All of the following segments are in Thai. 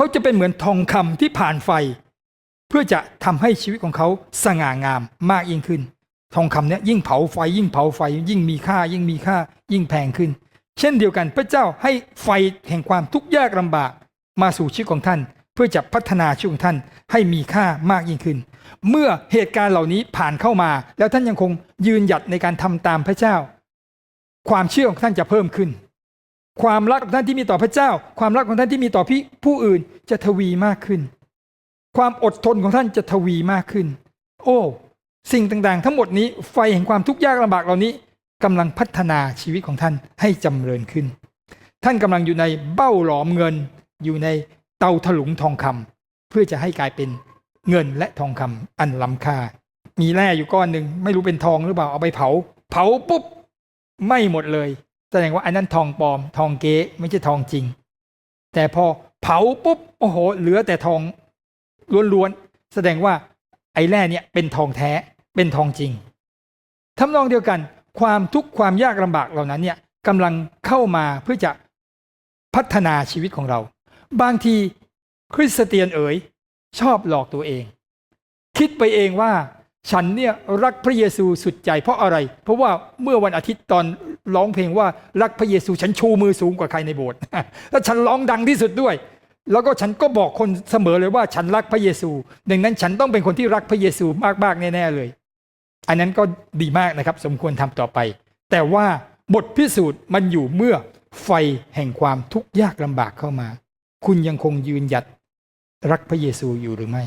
เขาจะเป็นเหมือนทองคำที่ผ่านไฟ เพื่อจะทำให้ชีวิตของเขาสง่างามมากยิ่งขึ้น ทองคำเนี้ยยิ่งเผาไฟ ยิ่งเผาไฟ ยิ่งมีค่า ยิ่งมีค่า ยิ่งแพงขึ้น เช่นเดียวกันพระเจ้าให้ไฟแห่งความทุกข์ยากลำบากมาสู่ชีวิตของท่าน เพื่อจะพัฒนาชีวิตของท่านให้มีค่ามากยิ่งขึ้น เมื่อเหตุการณ์เหล่านี้ผ่านเข้ามา แล้วท่านยังคงยืนหยัดในการทำตามพระเจ้า ความเชื่อของท่านจะเพิ่มขึ้น ความรักของท่านที่มีต่อพระเจ้า ความรักของท่านที่มีต่อพี่ผู้อื่นจะทวีมากขึ้น ความอดทนของท่านจะทวีมากขึ้น โอ้ สิ่งต่างๆ ทั้งหมดนี้ไฟแห่งความทุกข์ยากลำบากเหล่านี้กำลังพัฒนาชีวิตของท่านให้จำเริญขึ้น ท่านกำลังอยู่ในเบ้าหลอมเงิน อยู่ในเตาถลุงทองคำเพื่อจะให้กลายเป็นเงินและทองคำอันล้ำค่า มีแร่อยู่ก้อนหนึ่งไม่รู้เป็นทองหรือเปล่าเอาไปเผา เผาปุ๊บไม่หมดเลย แสดงว่าอันนั้นทองปลอม ทองเก๊ไม่ใช่ทองจริง แต่พอเผาปุ๊บโอ้โห เหลือแต่ทองล้วนๆแสดงว่าไอ้แร่เนี่ยเป็นทองแท้เป็นทองจริงทำนองเดียวกัน ความทุกข์ความยากลำบากเหล่านั้นเนี่ยกำลังเข้ามาเพื่อจะพัฒนาชีวิตของเรา บางทีคริสเตียนเอ๋ยชอบหลอกตัวเอง คิดไปเองว่าฉันเนี่ยรักพระเยซูสุดใจเพราะอะไร เพราะว่าเมื่อวันอาทิตย์ตอน ร้องเพลงว่ารักพระเยซูฉันชูมือสูงกว่าใครในโบสถ์แล้วฉันร้องดังที่สุดด้วย แล้วก็ฉันก็บอกคนเสมอเลยว่าฉันรักพระเยซู ดังนั้นฉันต้องเป็นคนที่รักพระเยซูมากๆแน่ๆเลย อันนั้นก็ดีมากนะครับ สมควรทำต่อไป แต่ว่าบทพิสูจน์มันอยู่เมื่อไฟแห่งความทุกข์ยากลำบากเข้ามา คุณยังคงยืนหยัดรักพระเยซูอยู่หรือไม่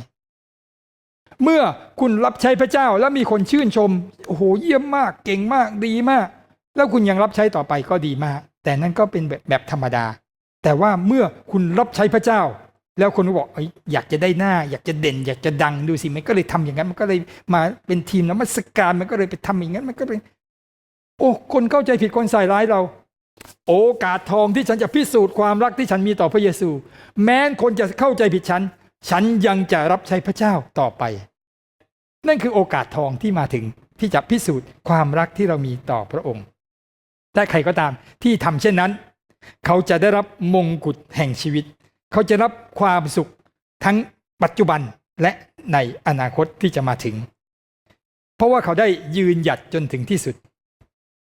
เมื่อคุณรับใช้พระเจ้าแล้วมีคนชื่นชมโอ้โหเยี่ยมมาก เก่งมากดีมาก แล้วคุณยังรับใช้ต่อไปก็ดีมาก แต่นั่นก็เป็นแบบแบบธรรมดา แต่ว่าเมื่อคุณรับใช้พระเจ้า แล้วคนก็บอกอยอยากจะได้หน้า อยากจะเด่น อยากจะดังดูสิมันก็เลยทำอย่างนั้น มันก็เลยมาเป็นทีมนมัสการมันก็เลยไปทำอย่างนั้นมันก็เลยโอ้คนเข้าใจผิดคนใส่ร้ายเรา โอกาสทองที่ฉันจะพิสูจน์ความรักที่ฉันมีต่อพระเยซู แม้คนจะเข้าใจผิดฉัน ฉันยังจะรับใช้พระเจ้าต่อไป นั่นคือโอกาสทองที่มาถึงที่จะพิสูจน์ความรักที่เรามีต่อพระองค์ แต่ใครก็ตามที่ทำเช่นนั้น เขาจะได้รับมงกุฎแห่งชีวิต เขาจะรับความสุขทั้งปัจจุบันและในอนาคตที่จะมาถึง เพราะว่าเขาได้ยืนหยัดจนถึงที่สุด